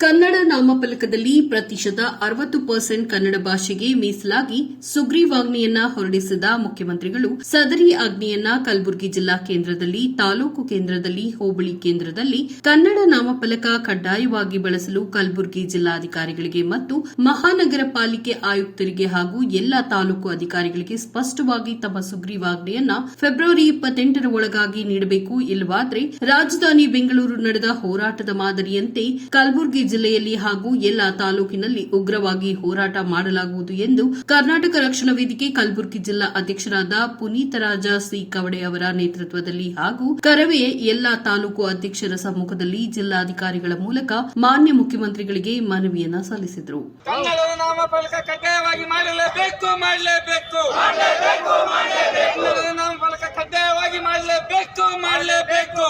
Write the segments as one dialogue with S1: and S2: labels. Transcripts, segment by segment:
S1: ಕನ್ನಡ ನಾಮಫಲಕದಲ್ಲಿ ಪ್ರತಿಶತ ಅರವತ್ತು ಪರ್ಸೆಂಟ್ ಕನ್ನಡ ಭಾಷೆಗೆ ಮೀಸಲಾಗಿ ಸುಗ್ರೀವಾಜ್ಞೆಯನ್ನ ಹೊರಡಿಸಿದ ಮುಖ್ಯಮಂತ್ರಿಗಳು ಸದರಿ ಆಜ್ಞೆಯನ್ನ ಕಲಬುರಗಿ ಜಿಲ್ಲಾ ಕೇಂದ್ರದಲ್ಲಿ, ತಾಲೂಕು ಕೇಂದ್ರದಲ್ಲಿ, ಹೋಬಳಿ ಕೇಂದ್ರದಲ್ಲಿ ಕನ್ನಡ ನಾಮಫಲಕ ಕಡ್ಡಾಯವಾಗಿ ಬಳಸಲು ಕಲಬುರಗಿ ಜಿಲ್ಲಾಧಿಕಾರಿಗಳಿಗೆ ಮತ್ತು ಮಹಾನಗರ ಪಾಲಿಕೆ ಆಯುಕ್ತರಿಗೆ ಹಾಗೂ ಎಲ್ಲಾ ತಾಲೂಕು ಅಧಿಕಾರಿಗಳಿಗೆ ಸ್ಪಷ್ಟವಾಗಿ ತಮ್ಮ ಸುಗ್ರೀವಾಜ್ಞೆಯನ್ನ ಫೆಬ್ರವರಿ ಇಪ್ಪತ್ತೆಂಟರ ಒಳಗಾಗಿ ನೀಡಬೇಕು ಇಲ್ಲವಾದರೆ ರಾಜಧಾನಿ ಬೆಂಗಳೂರು ನಡೆದ ಹೋರಾಟದ ಮಾದರಿಯಂತೆ ಕಲಬುರಗಿ ಜಿಲ್ಲೆಯಲ್ಲಿ ಹಾಗೂ ಎಲ್ಲ ತಾಲೂಕಿನಲ್ಲಿ ಉಗ್ರವಾಗಿ ಹೋರಾಟ ಮಾಡಲಾಗುವುದು ಎಂದು ಕರ್ನಾಟಕ ರಕ್ಷಣಾ ವೇದಿಕೆ ಕಲಬುರಗಿ ಜಿಲ್ಲಾ ಅಧ್ಯಕ್ಷರಾದ ಪುನೀತರಾಜ ಸಿ ಕವಡೆ ಅವರ ನೇತೃತ್ವದಲ್ಲಿ ಹಾಗೂ ಕರವೇ ಎಲ್ಲಾ ತಾಲೂಕು ಅಧ್ಯಕ್ಷರ ಸಮ್ಮುಖದಲ್ಲಿ ಜಿಲ್ಲಾಧಿಕಾರಿಗಳ ಮೂಲಕ ಮಾನ್ಯ ಮುಖ್ಯಮಂತ್ರಿಗಳಿಗೆ ಮನವಿಯನ್ನು ಸಲ್ಲಿಸಿದರು.
S2: ಮಾಡಲೇಬೇಕು ಮಾಡಲೇಬೇಕು.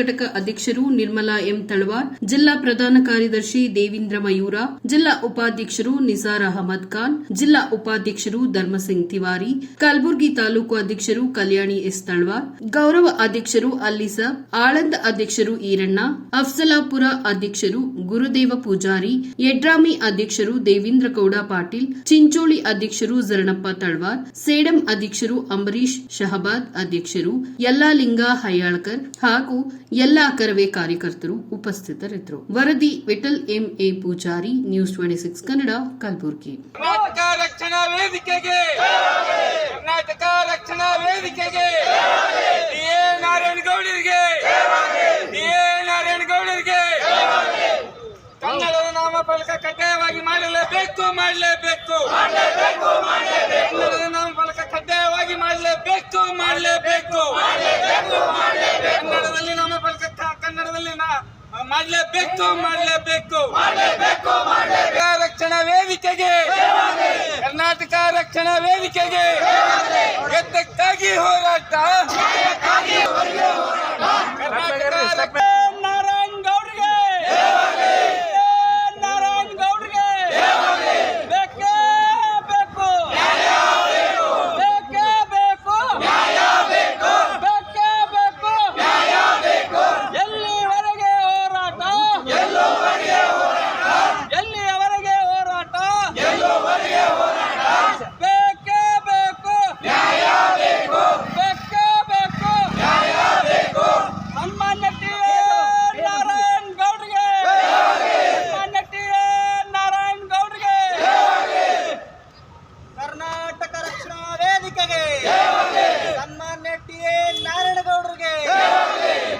S1: ಘಟಕ ಅಧ್ಯಕ್ಷರು ನಿರ್ಮಲಾ ಎಂ ತಳವಾರ್, ಜಿಲ್ಲಾ ಪ್ರಧಾನ ಕಾರ್ಯದರ್ಶಿ ದೇವೀಂದ್ರ ಮಯೂರ, ಜಿಲ್ಲಾ ಉಪಾಧ್ಯಕ್ಷರು ನಿಸಾರ್ ಅಹಮದ್ ಖಾನ್, ಜಿಲ್ಲಾ ಉಪಾಧ್ಯಕ್ಷರು ಧರ್ಮಸಿಂಗ್ ತಿವಾರಿ, ಕಲಬುರಗಿ ತಾಲೂಕು ಅಧ್ಯಕ್ಷರು ಕಲ್ಯಾಣಿ ಎಸ್ ತಳವಾರ್, ಗೌರವ ಅಧ್ಯಕ್ಷರು ಅಲ್ಲಿಸ, ಆಳಂದ ಅಧ್ಯಕ್ಷರು ಈರಣ್ಣ ಅಫ್ಸಲಾಪುರ ಅಧ್ಯಕ್ಷರು ಗುರುದೇವ ಪೂಜಾರಿ ಯಡ್ರಾಮಿ ಅಧ್ಯಕ್ಷರು ದೇವೀಂದ್ರ ಗೌಡ ಪಾಟೀಲ್, ಚಿಂಚೋಳಿ ಅಧ್ಯಕ್ಷರು ಜರಣಪ್ಪ ತಳವಾರ್, ಸೇಡಂ ಅಧ್ಯಕ್ಷರು ಅಂಬರೀಶ್ ಶಹಬಾದ್ ಅಧ್ಯಕ್ಷರು ಯಲ್ಲಾಲಿಂಗ ಹಯಾಳ್ಕರ್ ಹಾಗೂ ಎಲ್ಲಾ ಕರವೇ ಕಾರ್ಯಕರ್ತರು ಉಪಸ್ಥಿತರಿದ್ದರು. ವರದಿ, Vithal A Pujari, news twenty six Kannada, Kalaburagi.
S2: Karnataka Rakshana ವೇದಿಕೆಗೆ! ಕರ್ನಾಟಕ ರಕ್ಷಣಾ ವೇದಿಕೆಗೆ! ಡಿ ಗೌಡರಿಗೆ! ಎ ನಾರಾಯಣಗೌಡರಿಗೆ ಕನ್ನಡದ ನಾಮಫಲಕ ಕಡ್ಡಾಯವಾಗಿ ಮಾಡಲೇಬೇಕು ಮಾಡಲೇಬೇಕು ಮಾಡಲೇಬೇಕು ಮಾಡಲೇಬೇಕು ಕರ್ನಾಟಕ ರಕ್ಷಣಾ ವೇದಿಕೆಗೆ. ಕರ್ನಾಟಕ ರಕ್ಷಣಾ ವೇದಿಕೆಗೆ. ಎತ್ತಕ್ಕಾಗಿ ಹೋರಾಟ ಕರ್ನಾಟಕ ರಕ್ಷ- ನಾರಾಯಣ್ ಗೌಡ್ರಿಗೆ ನಾರಾಯಣ್ ಗೌಡ್ರಿಗೆ ಬೇಕೇ ಬೇಕು ಬೇಕೇ ಬೇಕು ಬೇಕೇ ಬೇಕು ಎಲ್ಲಿವರೆಗೆ ಹೋರಾಟ ಎಲ್ಲಿಯವರೆಗೆ ಹೋರಾಟ ಬೇಕೇ ಬೇಕು ಬೇಕೇ ಬೇಕು ಸನ್ಮಾನ್ಯ ಟಿ ನಾರಾಯಣ್ ಗೌಡ್ರಿಗೆ ಸನ್ಮಾನ್ಯ ಟಿ ನಾರಾಯಣ್ ಗೌಡ್ರಿಗೆ
S3: ಕರ್ನಾಟಕ ರಕ್ಷಣಾ ವೇದಿಕೆಗೆ ಸನ್ಮಾನ್ಯ ಟಿ ಎ ನಾರಾಯಣಗೌಡರಿಗೆ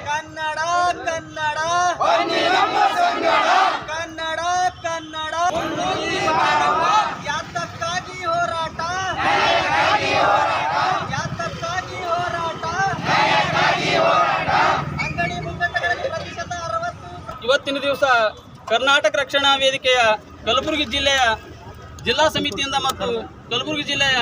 S3: ಕನ್ನಡ ಕನ್ನಡ ಕನ್ನಡ ಕನ್ನಡ ಯಾತಕ್ಕಾಗಿ ಹೋರಾಟ ಯಾತಕ್ಕಾಗಿ ಹೋರಾಟ ಅಂಗಡಿ ಮುಂಗಟ್ಟುಗಳಲ್ಲಿ ಪ್ರತಿಶತ ಅರವತ್ತು
S4: ಇವತ್ತಿನ ದಿವಸ ಕರ್ನಾಟಕ ರಕ್ಷಣಾ ವೇದಿಕೆಯ ಕಲಬುರಗಿ ಜಿಲ್ಲೆಯ ಜಿಲ್ಲಾ ಸಮಿತಿಯಿಂದ ಮತ್ತು ಕಲಬುರಗಿ ಜಿಲ್ಲೆಯ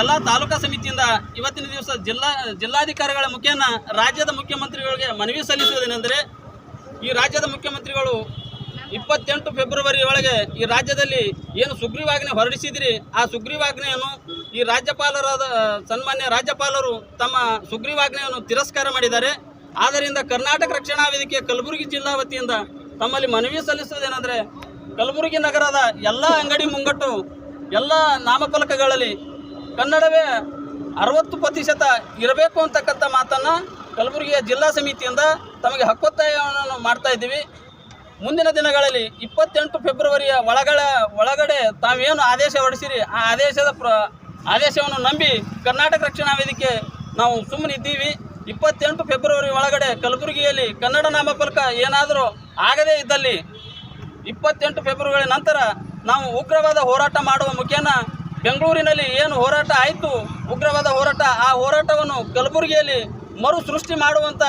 S4: ಎಲ್ಲ ತಾಲೂಕಾ ಸಮಿತಿಯಿಂದ ಇವತ್ತಿನ ದಿವಸ ಜಿಲ್ಲಾ, ಜಿಲ್ಲಾಧಿಕಾರಿಗಳ ಮುಖೇನ ರಾಜ್ಯದ ಮುಖ್ಯಮಂತ್ರಿಗಳಿಗೆ ಮನವಿ ಸಲ್ಲಿಸುವುದೇನೆಂದರೆ, ಈ ರಾಜ್ಯದ ಮುಖ್ಯಮಂತ್ರಿಗಳು ಇಪ್ಪತ್ತೆಂಟು ಫೆಬ್ರವರಿ ಒಳಗೆ ಈ ರಾಜ್ಯದಲ್ಲಿ ಏನು ಸುಗ್ರೀವಾಜ್ಞೆ ಹೊರಡಿಸಿದಿರಿ, ಆ ಸುಗ್ರೀವಾಜ್ಞೆಯನ್ನು ಈ ರಾಜ್ಯಪಾಲರಾದ, ಸನ್ಮಾನ್ಯ ರಾಜ್ಯಪಾಲರು ತಮ್ಮ ಸುಗ್ರೀವಾಜ್ಞೆಯನ್ನು ತಿರಸ್ಕಾರ ಮಾಡಿದ್ದಾರೆ. ಆದ್ದರಿಂದ ಕರ್ನಾಟಕ ರಕ್ಷಣಾ ವೇದಿಕೆ ಕಲಬುರಗಿ ಜಿಲ್ಲಾ ವತಿಯಿಂದ ತಮ್ಮಲ್ಲಿ ಮನವಿ ಸಲ್ಲಿಸುವುದೇನೆಂದರೆ ಕಲಬುರಗಿ ನಗರದ ಎಲ್ಲ ಅಂಗಡಿ ಮುಂಗಟ್ಟು, ಎಲ್ಲ ನಾಮಫಲಕಗಳಲ್ಲಿ ಕನ್ನಡವೇ ಅರವತ್ತು ಪ್ರತಿಶತ ಇರಬೇಕು ಅಂತಕ್ಕಂಥ ಮಾತನ್ನು ಕಲಬುರಗಿಯ ಜಿಲ್ಲಾ ಸಮಿತಿಯಿಂದ ತಮಗೆ ಹಕ್ಕೊತ್ತಾಯವನ್ನು ಮಾಡ್ತಾ ಇದ್ದೀವಿ. ಮುಂದಿನ ದಿನಗಳಲ್ಲಿ ಇಪ್ಪತ್ತೆಂಟು ಫೆಬ್ರವರಿಯ ಒಳಗಡ ಒಳಗಡೆ ತಾವೇನು ಆದೇಶ ಹೊರಡಿಸಿರಿ, ಆ ಆದೇಶದ ಪ್ರ ಆದೇಶವನ್ನು ನಂಬಿ ಕರ್ನಾಟಕ ರಕ್ಷಣಾ ವೇದಿಕೆ ನಾವು ಸುಮ್ಮನಿದ್ದೀವಿ. ಇಪ್ಪತ್ತೆಂಟು ಫೆಬ್ರವರಿ ಒಳಗಡೆ ಕಲಬುರಗಿಯಲ್ಲಿ ಕನ್ನಡ ನಾಮಫಲಕ ಏನಾದರೂ ಆಗದೇ ಇದ್ದಲ್ಲಿ ಇಪ್ಪತ್ತೆಂಟು ಫೆಬ್ರವರಿ ನಂತರ ನಾವು ಉಗ್ರವಾದ ಹೋರಾಟ ಮಾಡುವ ಮುಖೇನ ಬೆಂಗಳೂರಿನಲ್ಲಿ ಏನು ಹೋರಾಟ ಆಯಿತು? ಉಗ್ರವಾದ ಹೋರಾಟ. ಆ ಹೋರಾಟವನ್ನು ಕಲಬುರಗಿಯಲ್ಲಿ ಮರು ಸೃಷ್ಟಿ ಮಾಡುವಂಥ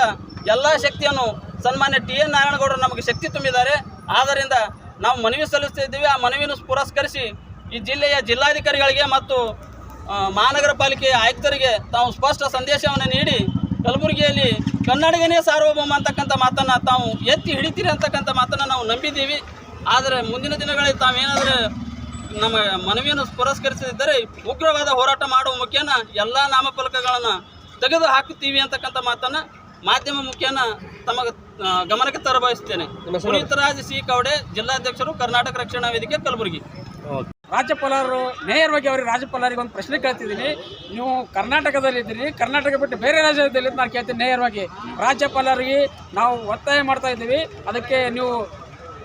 S4: ಎಲ್ಲ ಶಕ್ತಿಯನ್ನು ಸನ್ಮಾನ್ಯ ಟಿ ಎನ್ ನಾರಾಯಣಗೌಡರು ನಮಗೆ ಶಕ್ತಿ ತುಂಬಿದ್ದಾರೆ. ಆದ್ದರಿಂದ ನಾವು ಮನವಿ ಸಲ್ಲಿಸುತ್ತಿದ್ದೀವಿ. ಆ ಮನವಿಯನ್ನು ಪುರಸ್ಕರಿಸಿ ಈ ಜಿಲ್ಲೆಯ ಜಿಲ್ಲಾಧಿಕಾರಿಗಳಿಗೆ ಮತ್ತು ಮಹಾನಗರ ಪಾಲಿಕೆಯ ಆಯುಕ್ತರಿಗೆ ತಾವು ಸ್ಪಷ್ಟ ಸಂದೇಶವನ್ನು ನೀಡಿ ಕಲಬುರಗಿಯಲ್ಲಿ ಕನ್ನಡಿಗನೇ ಸಾರ್ವಭೌಮ ಅಂತಕ್ಕಂಥ ಮಾತನ್ನು ತಾವು ಎತ್ತಿ ಹಿಡಿತೀರಿ ಅಂತಕ್ಕಂಥ ಮಾತನ್ನು ನಾವು ನಂಬಿದ್ದೀವಿ. ಆದರೆ ಮುಂದಿನ ದಿನಗಳಲ್ಲಿ ತಾವೇನಾದರೂ ನಮ್ಮ ಮನವಿಯನ್ನು ಪುರಸ್ಕರಿಸದಿದ್ದರೆ ಉಗ್ರವಾದ ಹೋರಾಟ ಮಾಡುವ ಮುಖೇನ ಎಲ್ಲ ನಾಮಫಲಕಗಳನ್ನು ತೆಗೆದು ಹಾಕುತ್ತೀವಿ ಅಂತಕ್ಕಂಥ ಮಾತನ್ನ ಮಾಧ್ಯಮ ಮುಖೇನ ತಮ್ಮ ಆ, ಗಮನಕ್ಕೆ ತರಬಯಸ್ತೇನೆ. ಪುನೀತರಾಜ್ ಸಿ ಕವಡೆ ಜಿಲ್ಲಾಧ್ಯಕ್ಷರು ಕರ್ನಾಟಕ ರಕ್ಷಣಾ ವೇದಿಕೆ ಕಲಬುರಗಿ.
S5: ರಾಜ್ಯಪಾಲರು ನೇರವಾಗಿ ಅವ್ರಿಗೆ ರಾಜ್ಯಪಾಲರಿಗೆ ಒಂದು ಪ್ರಶ್ನೆ ಕೇಳ್ತಿದ್ದೀನಿ. ನೀವು ಕರ್ನಾಟಕದಲ್ಲಿ ಇದ್ದೀರಿ, ಕರ್ನಾಟಕ ಬಿಟ್ಟು ಬೇರೆ ರಾಜ್ಯದಲ್ಲಿ ನಾನು ಕೇಳ್ತೀನಿ ನೇರವಾಗಿ. ರಾಜ್ಯಪಾಲರಿಗೆ ನಾವು ಒತ್ತಾಯ ಮಾಡ್ತಾ ಇದ್ದೀವಿ. ಅದಕ್ಕೆ ನೀವು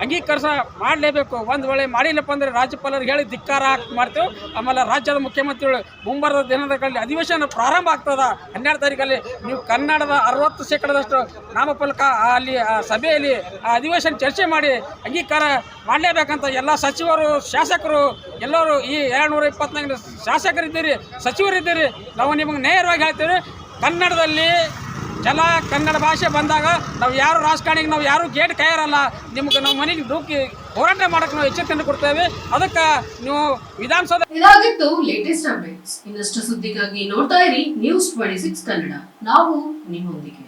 S5: ಅಂಗೀಕರಿಸ ಮಾಡಲೇಬೇಕು. ಒಂದು ವೇಳೆ ಮಾಡಿಲ್ಲಪ್ಪ ಅಂದರೆ ರಾಜ್ಯಪಾಲರಿಗೆ ಹೇಳಿ ಧಿಕ್ಕಾರ ಮಾಡ್ತೇವೆ. ಆಮೇಲೆ ರಾಜ್ಯದ ಮುಖ್ಯಮಂತ್ರಿಗಳು ಮುಂಬರುವ ದಿನದಲ್ಲಿ ಅಧಿವೇಶನ ಪ್ರಾರಂಭ ಆಗ್ತದ. ಹನ್ನೆರಡು ತಾರೀಕಲ್ಲಿ ನೀವು ಕನ್ನಡದ ಅರವತ್ತು ಶೇಕಡದಷ್ಟು ನಾಮಫಲಕ ಅಲ್ಲಿ, ಆ, ಸಭೆಯಲ್ಲಿ ಆ ಅಧಿವೇಶನ ಚರ್ಚೆ ಮಾಡಿ ಅಂಗೀಕಾರ ಮಾಡಲೇಬೇಕಂತ ಎಲ್ಲ ಸಚಿವರು, ಶಾಸಕರು, ಎಲ್ಲರೂ ಈ ಎರಡು ನೂರ ಇಪ್ಪತ್ನಾಲ್ಕು ಶಾಸಕರಿದ್ದೀರಿ, ಸಚಿವರಿದ್ದೀರಿ. ನಾವು ನಿಮಗೆ ನೇರವಾಗಿ ಹೇಳ್ತೀವಿ. ಕನ್ನಡದಲ್ಲಿ ಜಲ ಕನ್ನಡ ಭಾಷೆ ಬಂದಾಗ ನಾವು ಯಾರು ರಾಜಕಾರಣಿಗೆ ನಾವು ಯಾರು ಗೇಟ್ ಕೈಯಾರಲ್ಲ. ನಿಮ್ಗೆ ನಾವು ಮನೆಗೆ ದೂಕಿ ಹೋರಾಟ ಮಾಡಕ್ಕೆ ನಾವು ಎಚ್ಚರಿಕೆಯನ್ನು ಕೊಡ್ತೇವೆ. ಅದಕ್ಕೆ ನೀವು ವಿಧಾನಸೌಧ
S6: ಇದಾಗಿತ್ತು ಲೇಟೆಸ್ಟ್ ಅಪ್ಡೇಟ್ಸ್ ಇನ್ನಷ್ಟು ಸುದ್ದಿಗಾಗಿ ನೋಡ್ತಾ ಇರಿ ನ್ಯೂಸ್ ಟ್ವೆಂಟಿ ಸಿಕ್ಸ್ ಕನ್ನಡ. ನಾವು ನಿಮ್ಮೊಂದಿಗೆ.